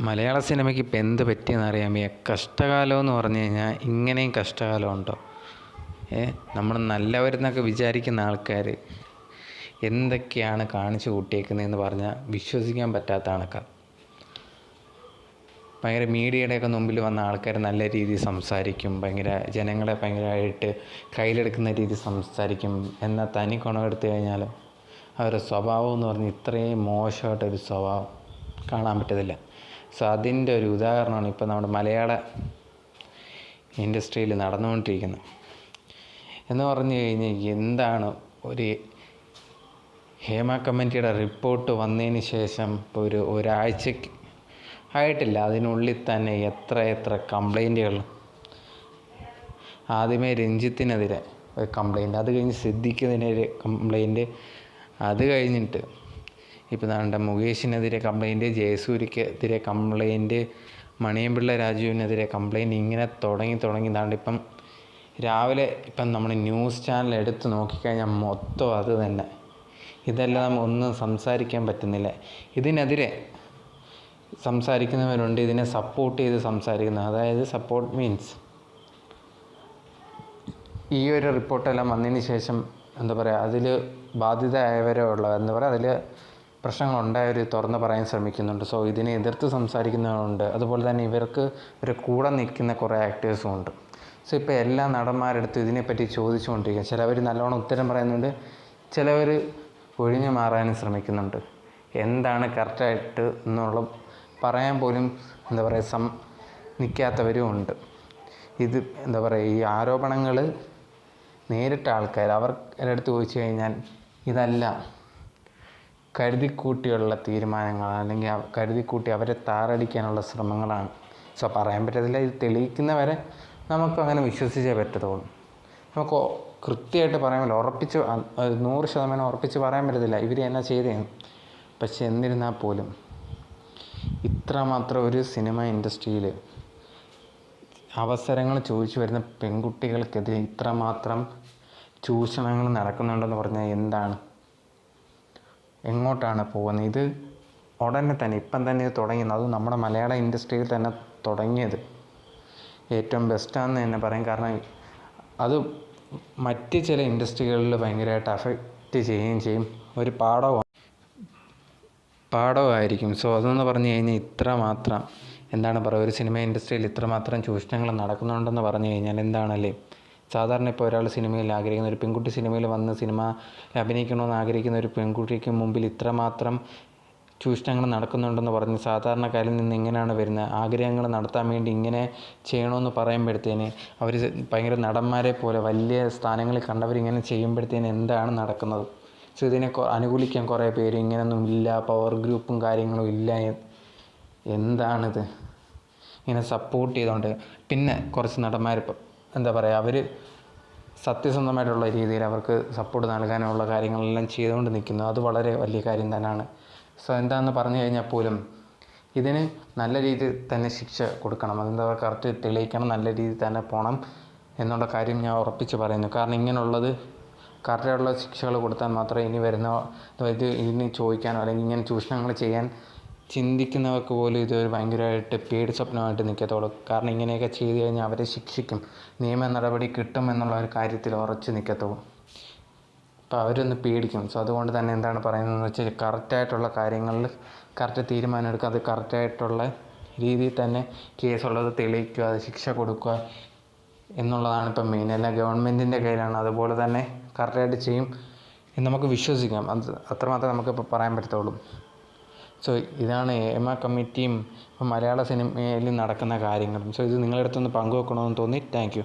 മലയാള സിനിമയ്ക്ക് ഇപ്പം എന്ത് പറ്റിയെന്ന് അറിയാൻ വയ്യ. കഷ്ടകാലം എന്ന് പറഞ്ഞു കഴിഞ്ഞാൽ ഇങ്ങനെയും കഷ്ടകാലം ഉണ്ടോ ഏ നമ്മൾ നല്ലവരെന്നൊക്കെ വിചാരിക്കുന്ന ആൾക്കാർ എന്തൊക്കെയാണ് കാണിച്ചു കൂട്ടിയേക്കുന്നതെന്ന് പറഞ്ഞാൽ വിശ്വസിക്കാൻ പറ്റാത്ത ആൾക്കാർ ഭയങ്കര മീഡിയയുടെയൊക്കെ മുമ്പിൽ വന്ന ആൾക്കാർ നല്ല രീതിയിൽ സംസാരിക്കും ഭയങ്കര ജനങ്ങളെ ഭയങ്കരമായിട്ട് കയ്യിലെടുക്കുന്ന രീതി സംസാരിക്കും. എന്നാൽ തനി കുണമെടുത്തു കഴിഞ്ഞാൽ അവരുടെ സ്വഭാവം എന്ന് പറഞ്ഞാൽ ഇത്രയും മോശമായിട്ടൊരു സ്വഭാവം കാണാൻ പറ്റത്തില്ല. സോ അതിന്റെ ഒരു ഉദാഹരണമാണ് ഇപ്പോൾ നമ്മുടെ മലയാള ഇൻഡസ്ട്രിയിൽ നടന്നുകൊണ്ടിരിക്കുന്നത് എന്ന് പറഞ്ഞു കഴിഞ്ഞാൽ എന്താണ് ഒരു ഹേമ കമ്മിറ്റിയുടെ റിപ്പോർട്ട് വന്നതിന് ശേഷം ഇപ്പോൾ ഒരു ഒരാഴ്ചക്ക് ആയിട്ടില്ല. അതിനുള്ളിൽ തന്നെ എത്ര എത്ര കംപ്ലൈന്റുകൾ ആദ്യമേ രഞ്ജിത്തിനെതിരെ ഒരു കംപ്ലൈന്റ് അത് കഴിഞ്ഞ് സിദ്ദിഖിനെതിരെ കംപ്ലൈന്റ് അത് കഴിഞ്ഞിട്ട് ഇപ്പോൾ ദാണ്ട മുകേഷിനെതിരെ കംപ്ലൈന്റ് ജയസൂര്യക്കെതിരെ കംപ്ലൈന്റ് മണിയമ്പിള്ള രാജുവിനെതിരെ കംപ്ലൈന്റ് ഇങ്ങനെ തുടങ്ങി തുടങ്ങി. ദാണ്ട് ഇപ്പം രാവിലെ ഇപ്പം നമ്മൾ ന്യൂസ് ചാനൽ എടുത്ത് നോക്കിക്കഴിഞ്ഞാൽ മൊത്തം അത് തന്നെ. ഇതെല്ലാം ഒന്നും സംസാരിക്കാൻ പറ്റുന്നില്ല. ഇതിനെതിരെ സംസാരിക്കുന്നവരുണ്ട് ഇതിനെ സപ്പോർട്ട് ചെയ്ത് സംസാരിക്കുന്ന. അതായത് സപ്പോർട്ട് മീൻസ് ഈ ഒരു റിപ്പോർട്ടെല്ലാം വന്നതിന് ശേഷം എന്താ പറയുക അതിൽ ബാധിതരായവരോ ഉള്ളത് എന്താ പറയുക അതിൽ പ്രശ്നങ്ങളുണ്ടായവർ തുറന്ന് പറയാൻ ശ്രമിക്കുന്നുണ്ട്. സോ ഇതിനെ എതിർത്ത് സംസാരിക്കുന്നവരുണ്ട്. അതുപോലെ തന്നെ ഇവർക്ക് ഒരു കൂടെ നിൽക്കുന്ന കുറേ ആക്ടേഴ്സും ഉണ്ട്. സോ ഇപ്പോൾ എല്ലാ നടന്മാരെടുത്തും ഇതിനെപ്പറ്റി ചോദിച്ചുകൊണ്ടിരിക്കുക ചിലവർ നല്ലോണം ഉത്തരം പറയുന്നുണ്ട്. ചിലവർ ഒഴിഞ്ഞു മാറാനും ശ്രമിക്കുന്നുണ്ട്. എന്താണ് കറക്റ്റായിട്ട് എന്നുള്ള പറയാൻ പോലും എന്താ പറയുക സം നിൽക്കാത്തവരും ഉണ്ട്. ഇത് എന്താ പറയുക ഈ ആരോപണങ്ങൾ നേരിട്ട ആൾക്കാർ അവരുടെ അടുത്ത് ചോദിച്ചു കഴിഞ്ഞാൽ ഇതല്ല. കരുതിക്കൂട്ടിയുള്ള തീരുമാനങ്ങൾ അല്ലെങ്കിൽ കരുതിക്കൂട്ടി അവരെ താറടിക്കാനുള്ള ശ്രമങ്ങളാണ്. സോ പറയാൻ പറ്റത്തില്ല ഇത് തെളിയിക്കുന്നവരെ നമുക്ക് അങ്ങനെ വിശ്വസിച്ചേ പറ്റത്തുള്ളൂ. നമുക്ക് കൃത്യമായിട്ട് പറയാൻ പറ്റില്ല ഉറപ്പിച്ച് നൂറ് ശതമാനം ഉറപ്പിച്ച് പറയാൻ പറ്റത്തില്ല ഇവർ എന്നാ ചെയ്തേന്ന്. പക്ഷെ എന്നിരുന്നാൽ പോലും ഇത്രമാത്രം ഒരു സിനിമ ഇൻഡസ്ട്രിയിൽ അവസരങ്ങൾ ചോദിച്ചു വരുന്ന പെൺകുട്ടികൾക്കെതിരെ ഇത്രമാത്രം ചൂഷണങ്ങൾ നടക്കുന്നുണ്ടെന്ന് പറഞ്ഞാൽ എന്താണ്? എങ്ങോട്ടാണ് പോകുന്നത്? ഇത് ഉടനെ തന്നെ ഇപ്പം തന്നെ ഇത് തുടങ്ങിയത് അത് നമ്മുടെ മലയാള ഇൻഡസ്ട്രിയിൽ തന്നെ തുടങ്ങിയത്. ഏറ്റവും ബെസ്റ്റാണെന്ന് തന്നെ പറയും. കാരണം അത് മറ്റ് ചില ഇൻഡസ്ട്രികളിൽ ഭയങ്കരമായിട്ട് അഫക്റ്റ് ചെയ്യുകയും ചെയ്യും. ഒരു പാഠവും പാഠമായിരിക്കും സോ അതെന്ന് പറഞ്ഞു കഴിഞ്ഞാൽ ഇത്ര മാത്രം എന്താണ് പറയുക? ഒരു സിനിമ ഇൻഡസ്ട്രിയിൽ ഇത്രമാത്രം ചൂഷണങ്ങൾ നടക്കുന്നുണ്ടെന്ന് പറഞ്ഞു കഴിഞ്ഞാൽ എന്താണല്ലേ? സാധാരണ ഇപ്പോൾ ഒരാൾ സിനിമയിൽ ആഗ്രഹിക്കുന്ന ഒരു പെൺകുട്ടി സിനിമയിൽ വന്ന് സിനിമ അഭിനയിക്കണമെന്ന് ആഗ്രഹിക്കുന്ന ഒരു പെൺകുട്ടിക്ക് മുമ്പിൽ ഇത്രമാത്രം ചൂഷണങ്ങൾ നടക്കുന്നുണ്ടെന്ന് പറഞ്ഞ് സാധാരണക്കാരിൽ നിന്ന് ഇങ്ങനെയാണ് വരുന്നത്. ആഗ്രഹങ്ങൾ നടത്താൻ വേണ്ടി ഇങ്ങനെ ചെയ്യണമെന്ന് പറയുമ്പോഴത്തേന് അവർ ഭയങ്കര നടന്മാരെ പോലെ വലിയ സ്ഥാനങ്ങളിൽ കണ്ടവരിങ്ങനെ ചെയ്യുമ്പോഴത്തേന് എന്താണ് നടക്കുന്നത്? സോ ഇതിനെ അനുകൂലിക്കാൻ കുറേ പേര് ഇങ്ങനെയൊന്നും ഇല്ല പവർ ഗ്രൂപ്പും കാര്യങ്ങളും ഇല്ല. എന്താണിത്? ഇങ്ങനെ സപ്പോർട്ട് ചെയ്തുകൊണ്ട് പിന്നെ കുറച്ച് നടന്മാർ ഇപ്പം എന്താ പറയുക അവർ സത്യസന്ധമായിട്ടുള്ള രീതിയിൽ അവർക്ക് സപ്പോർട്ട് നൽകാനുള്ള കാര്യങ്ങളെല്ലാം ചെയ്തുകൊണ്ട് നിൽക്കുന്നു. അത് വളരെ വലിയ കാര്യം തന്നെയാണ്. സോ എന്താണെന്ന് പറഞ്ഞു കഴിഞ്ഞാൽ പോലും ഇതിന് നല്ല രീതിയിൽ തന്നെ ശിക്ഷ കൊടുക്കണം. അതെന്താ കറക്റ്റ് തെളിയിക്കണം നല്ല രീതിയിൽ തന്നെ പോകണം എന്നുള്ള കാര്യം ഞാൻ ഉറപ്പിച്ച് പറയുന്നു. കാരണം ഇങ്ങനെയുള്ളത് കറക്റ്റായിട്ടുള്ള ശിക്ഷകൾ കൊടുത്താൽ മാത്രമേ ഇനി വരുന്ന ഇത് ഇനി ചോദിക്കാനോ അല്ലെങ്കിൽ ഇങ്ങനെ ചൂഷണങ്ങൾ ചെയ്യാൻ ചിന്തിക്കുന്നവർക്ക് പോലും ഇതൊരു ഭയങ്കരമായിട്ട് പേടി സ്വപ്നമായിട്ട് നിൽക്കത്തുള്ളൂ. കാരണം ഇങ്ങനെയൊക്കെ ചെയ്തു കഴിഞ്ഞാൽ അവരെ ശിക്ഷിക്കും. നിയമ നടപടി കിട്ടും എന്നുള്ള ഒരു കാര്യത്തിൽ ഉറച്ചു നിൽക്കത്തുള്ളൂ. അപ്പോൾ അവരൊന്ന് പേടിക്കും. സോ അതുകൊണ്ട് തന്നെ എന്താണ് പറയുന്നത് എന്ന് വെച്ചാൽ കറക്റ്റായിട്ടുള്ള കാര്യങ്ങളിൽ കറക്റ്റ് തീരുമാനം എടുക്കുക അത് കറക്റ്റായിട്ടുള്ള രീതിയിൽ തന്നെ കേസുള്ളത് തെളിയിക്കുക അത് ശിക്ഷ കൊടുക്കുക എന്നുള്ളതാണ് ഇപ്പം മെയിൻ എല്ലാം ഗവൺമെന്റിന്റെ കയ്യിലാണ്. അതുപോലെ തന്നെ കറക്റ്റായിട്ട് ചെയ്യും എന്ന് നമുക്ക് വിശ്വസിക്കാം. അത് അത്രമാത്രമേ നമുക്കിപ്പോൾ പറയാൻ പറ്റത്തുള്ളൂ. സോ ഇതാണ് ഹേമ കമ്മിറ്റിയും മലയാള സിനിമയിൽ നടക്കുന്ന കാര്യങ്ങളും. സോ ഇത് നിങ്ങളുടെ അടുത്തൊന്ന് പങ്കുവെക്കണമെന്ന് തോന്നി. Thank you